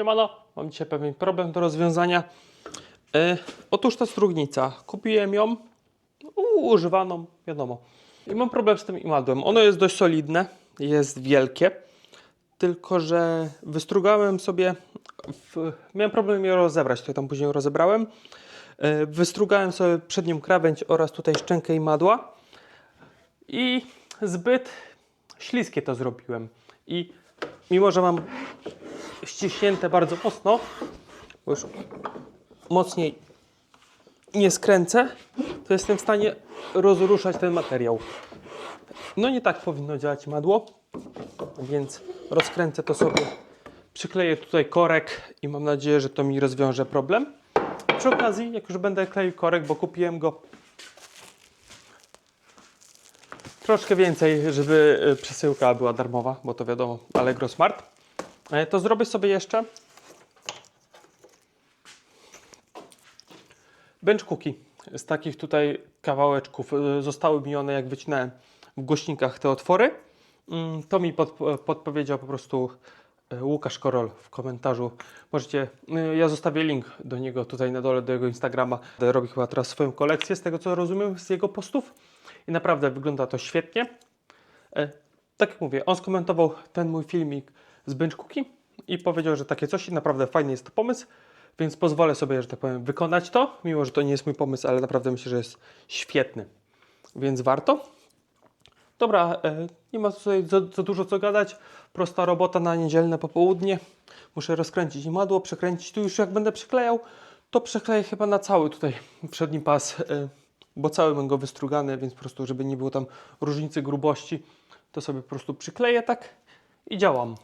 Siemano, mam dzisiaj pewien problem do rozwiązania. E, otóż ta strugnica, kupiłem ją u- używaną, wiadomo. I mam problem z tym imadłem. Ono jest dość solidne, jest wielkie, tylko że wystrugałem sobie, w, miałem problem je rozebrać, to tam później rozebrałem. E, wystrugałem sobie przednią krawędź oraz tutaj szczękę imadła i zbyt śliskie to zrobiłem. I mimo, że mam ściśnięte bardzo mocno, bo już mocniej nie skręcę, to jestem w stanie rozruszać ten materiał. No nie tak powinno działać madło, więc rozkręcę to sobie, przykleję tutaj korek i mam nadzieję, że to mi rozwiąże problem. Przy okazji, jak już będę kleił korek, bo kupiłem go troszkę więcej, żeby przesyłka była darmowa, bo to wiadomo, Allegro Smart. E, To zrobię sobie jeszcze bench cookie z takich tutaj kawałeczków. Y, Zostały mi one, jak wycinałem w głośnikach te otwory. Mm, To mi pod, podpowiedział po prostu Łukasz Korol w komentarzu. Możecie, ja zostawię link do niego tutaj na dole, do jego Instagrama. Robi chyba teraz swoją kolekcję, z tego co rozumiem, z jego postów. I naprawdę wygląda to świetnie. E, Tak jak mówię, on skomentował ten mój filmik z Bench i powiedział, że takie coś naprawdę fajny jest to pomysł, więc pozwolę sobie, że tak powiem, wykonać to, mimo że to nie jest mój pomysł, ale naprawdę myślę, że jest świetny, więc warto. Dobra, e, nie ma tutaj za, za dużo co gadać. Prosta robota na niedzielne popołudnie. Muszę rozkręcić imadło, przekręcić. Tu już jak będę przyklejał, to przykleję chyba na cały tutaj przedni pas, e, bo cały mam go wystrugany, więc po prostu, żeby nie było tam różnicy grubości, to sobie po prostu przykleję tak i działam.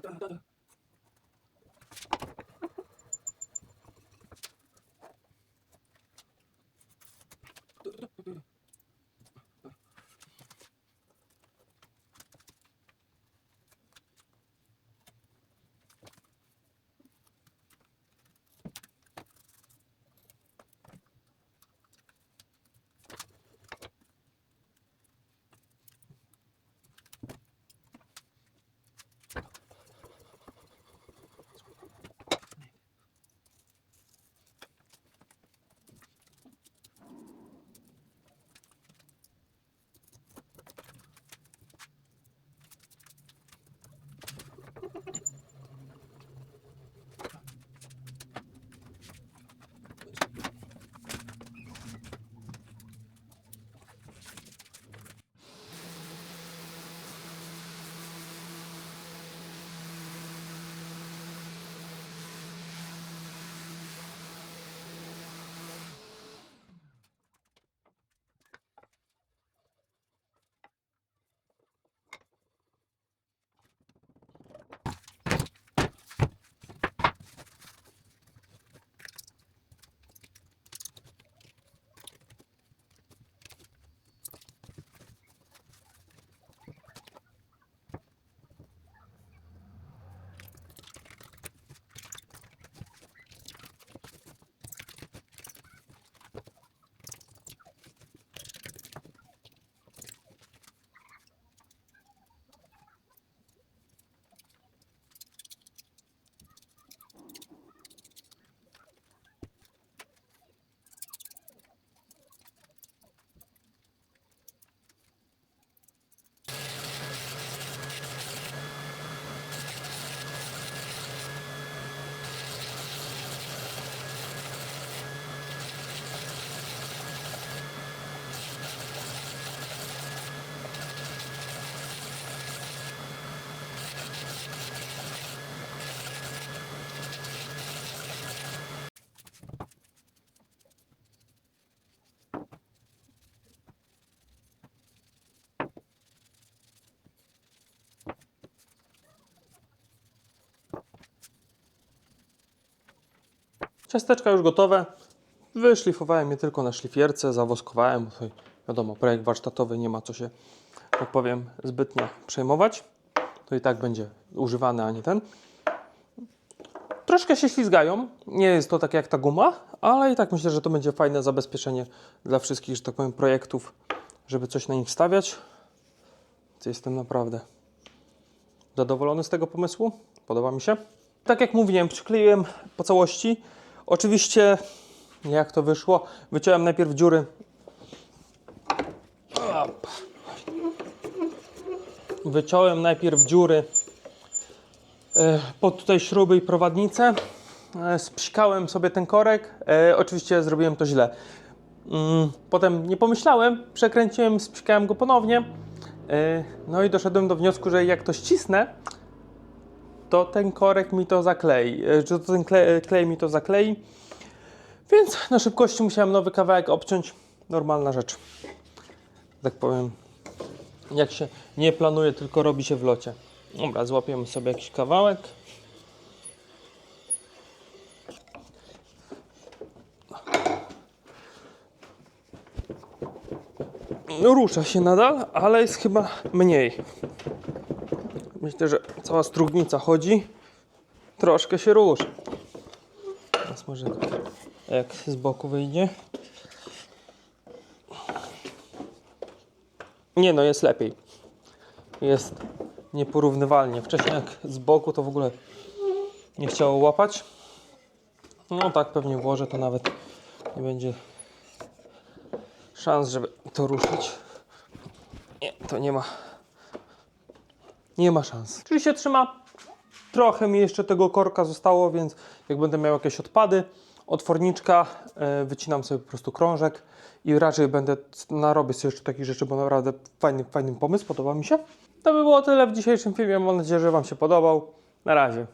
Dun, dun, dun. Ciasteczka już gotowe. Wyszlifowałem je tylko na szlifierce, zawoskowałem. Tutaj, wiadomo, projekt warsztatowy nie ma co się, tak powiem, zbytnio przejmować. To i tak będzie używany, a nie ten. Troszkę się ślizgają. Nie jest to tak jak ta guma, ale i tak myślę, że to będzie fajne zabezpieczenie dla wszystkich, że tak powiem, projektów, żeby coś na nich stawiać. Jestem naprawdę zadowolony z tego pomysłu. Podoba mi się. Tak jak mówiłem, przykleiłem po całości. Oczywiście, jak to wyszło, wyciąłem najpierw dziury. Wyciąłem najpierw dziury e, pod tutaj śruby i prowadnicę. E, Spsikałem sobie ten korek. E, Oczywiście zrobiłem to źle. Mm, Potem nie pomyślałem, przekręciłem, spsikałem go ponownie. No i doszedłem do wniosku, że jak to ścisnę, to ten korek mi to zaklei, e, że to ten klej, klej mi to zaklei. Więc na szybkości musiałem nowy kawałek obciąć. Normalna rzecz. Tak powiem, jak się nie planuje, tylko robi się w locie. Dobra, złapiemy sobie jakiś kawałek. Rusza się nadal, ale jest chyba mniej. Myślę, że cała strugnica chodzi. Troszkę się ruszy. Teraz może jak z boku wyjdzie. Nie no, jest lepiej. Jest nieporównywalnie. Wcześniej jak z boku to w ogóle nie chciało łapać. No tak pewnie włożę, to nawet nie będzie szans, żeby to ruszyć. Nie, to nie ma nie ma szans. Czyli się trzyma. Trochę mi jeszcze tego korka zostało, więc jak będę miał jakieś odpady, otworniczka, e, wycinam sobie po prostu krążek i raczej będę narobić sobie jeszcze takich rzeczy, bo naprawdę fajny, fajny pomysł, podoba mi się. To by było tyle w dzisiejszym filmie. Mam nadzieję, że Wam się podobał. Na razie.